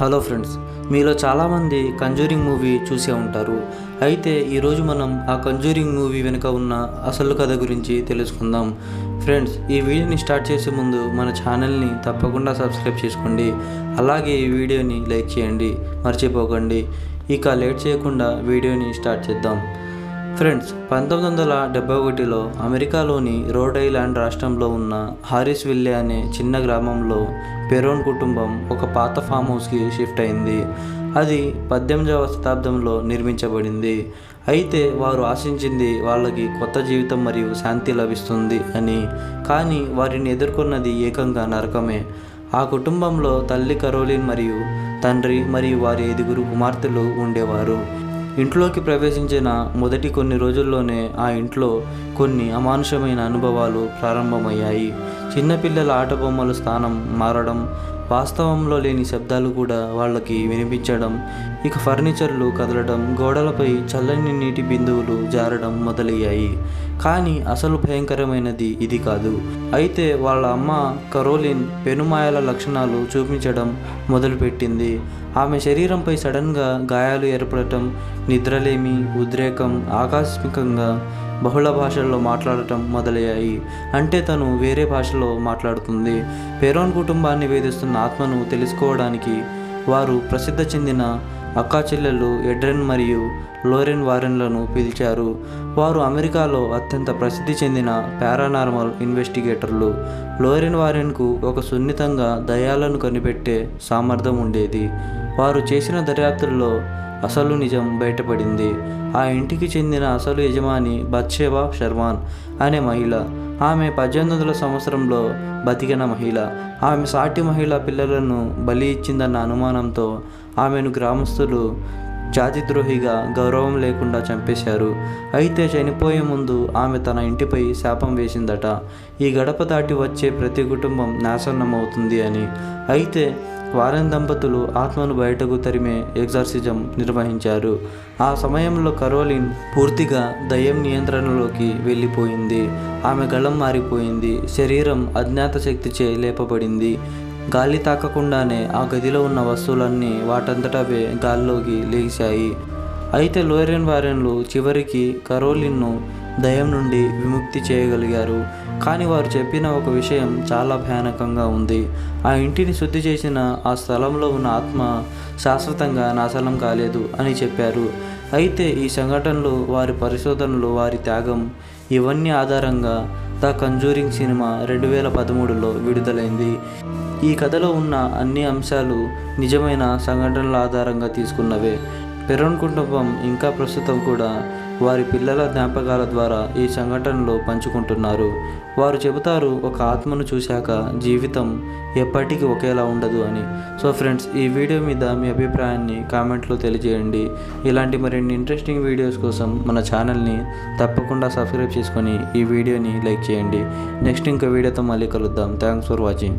Hello friends మీలో చాలామంది conjuring movie చూసే ఉంటారు. అయితే ఈరోజు మనం ఆ కంజూరింగ్ మూవీ వెనుక ఉన్న అసలు కథ గురించి తెలుసుకుందాం. ఫ్రెండ్స్ ఈ వీడియోని స్టార్ట్ చేసే ముందు మన ఛానల్ని తప్పకుండా సబ్స్క్రైబ్ చేసుకోండి. అలాగే ఈ వీడియోని లైక్ చేయండి మర్చిపోకండి. ఇక లేట్ చేయకుండా వీడియోని స్టార్ట్ చేద్దాం. ఫ్రెండ్స్ పంతొమ్మిది వందల డెబ్బై ఒకటిలో అమెరికాలోని రోడ్ ఐలాండ్ రాష్ట్రంలో ఉన్న హారిస్ విల్లే అనే చిన్న గ్రామంలో పెరోన్ కుటుంబం ఒక పాత ఫామ్ హౌస్కి షిఫ్ట్ అయింది. అది పద్దెనిమిదవ శతాబ్దంలో నిర్మించబడింది. అయితే వారు ఆశించింది వాళ్ళకి కొత్త జీవితం మరియు శాంతి లభిస్తుంది అని. కానీ వారిని ఎదుర్కొన్నది ఏకంగా నరకమే. ఆ కుటుంబంలో తల్లి కరోలిన్ మరియు తండ్రి మరియు వారి ఐదుగురు కుమార్తెలు ఉండేవారు. ఇంట్లోకి ప్రవేశించిన మొదటి కొన్ని రోజుల్లోనే ఆ ఇంట్లో కొన్ని అమానుషమైన అనుభవాలు ప్రారంభమయ్యాయి. చిన్నపిల్లల ఆట బొమ్మల స్థానం మారడం వాస్తవంలో లేని శబ్దాలు కూడా వాళ్ళకి వినిపించడం ఇక ఫర్నిచర్లు కదలడం గోడలపై చల్లని నీటి బిందువులు జారడం మొదలయ్యాయి. కానీ అసలు భయంకరమైనది ఇది కాదు. అయితే వాళ్ళ అమ్మ కరోలిన్ పెనుమాయల లక్షణాలు చూపించడం మొదలుపెట్టింది. ఆమె శరీరంపై సడన్గా గాయాలు ఏర్పడటం నిద్రలేమి ఉద్రేకం ఆకస్మికంగా బహుళ భాషల్లో మాట్లాడటం మొదలయ్యాయి. అంటే తను వేరే భాషలో మాట్లాడుతుంది. పెరోన్ కుటుంబాన్ని వేధిస్తున్న ఆత్మను తెలుసుకోవడానికి వారు ప్రసిద్ధ చెందిన అక్కా చెల్లెళ్ళు ఎడ్రెన్ మరియు లోరెన్ వారెన్లను పిలిచారు. వారు అమెరికాలో అత్యంత ప్రసిద్ధి చెందిన పారానార్మల్ ఇన్వెస్టిగేటర్లు. లోరెన్ వారెన్కు ఒక సున్నితంగా దయాలను కనిపెట్టే సామర్థ్యం ఉండేది. వారు చేసిన దర్యాప్తుల్లో అసలు నిజం బయటపడింది. ఆ ఇంటికి చెందిన అసలు యజమాని బత్సేవా శర్మాన్ అనే మహిళ. ఆమె పద్దెనిమిది వందల సంవత్సరంలో బతికిన మహిళ. ఆమె సాటి మహిళ పిల్లలను బలి ఇచ్చిందన్న అనుమానంతో ఆమెను గ్రామస్తులు జాతిద్రోహిగా గౌరవం లేకుండా చంపేశారు. అయితే చనిపోయే ముందు ఆమె తన ఇంటిపై శాపం వేసిందట. ఈ గడప దాటి వచ్చే ప్రతి కుటుంబం నాశనమవుతుంది అని. అయితే వారన్ దంపతులు ఆత్మను బయటకు తరిమే ఎగ్జార్సిజం నిర్వహించారు. ఆ సమయంలో కరోలిన్ పూర్తిగా దయ్యం నియంత్రణలోకి వెళ్ళిపోయింది. ఆమె గళం మారిపోయింది. శరీరం అజ్ఞాత శక్తిచే లేపబడింది. గాలి తాకకుండానే ఆ గదిలో ఉన్న వస్తువులన్నీ వాటంతటవే గాల్లోకి లేచాయి. అయితే లోరెన్ వారెన్లు చివరికి కరోలిన్ను దయం నుండి విముక్తి చేయగలిగారు. కానీ వారు చెప్పిన ఒక విషయం చాలా భయానకంగా ఉంది. ఆ ఇంటిని శుద్ధి చేసిన ఆ స్థలంలో ఉన్న ఆత్మ శాశ్వతంగా నాశనం కాలేదు అని చెప్పారు. అయితే ఈ సంఘటనలు వారి పరిశోధనలు వారి త్యాగం ఇవన్నీ ఆధారంగా ద కంజూరింగ్ సినిమా రెండు వేల పదమూడులో విడుదలైంది. ఈ కథలో ఉన్న అన్ని అంశాలు నిజమైన సంఘటనల ఆధారంగా తీసుకున్నవే. పెరోన్ కుటుంబం ఇంకా ప్రస్తుతం కూడా వారి పిల్లల జ్ఞాపకాల ద్వారా ఈ సంఘటనలో పంచుకుంటున్నారు. వారు చెబుతారు ఒక ఆత్మను చూశాక జీవితం ఎప్పటికీ ఒకేలా ఉండదు అని. సో ఫ్రెండ్స్ ఈ వీడియో మీద మీ అభిప్రాయాన్ని కామెంట్లో తెలియజేయండి. ఇలాంటి మరిన్ని ఇంట్రెస్టింగ్ వీడియోస్ కోసం మన ఛానల్ని తప్పకుండా సబ్స్క్రైబ్ చేసుకొని ఈ వీడియోని లైక్ చేయండి. నెక్స్ట్ ఇంకో వీడియోతో మళ్ళీ కలుద్దాం. Thanks for watching.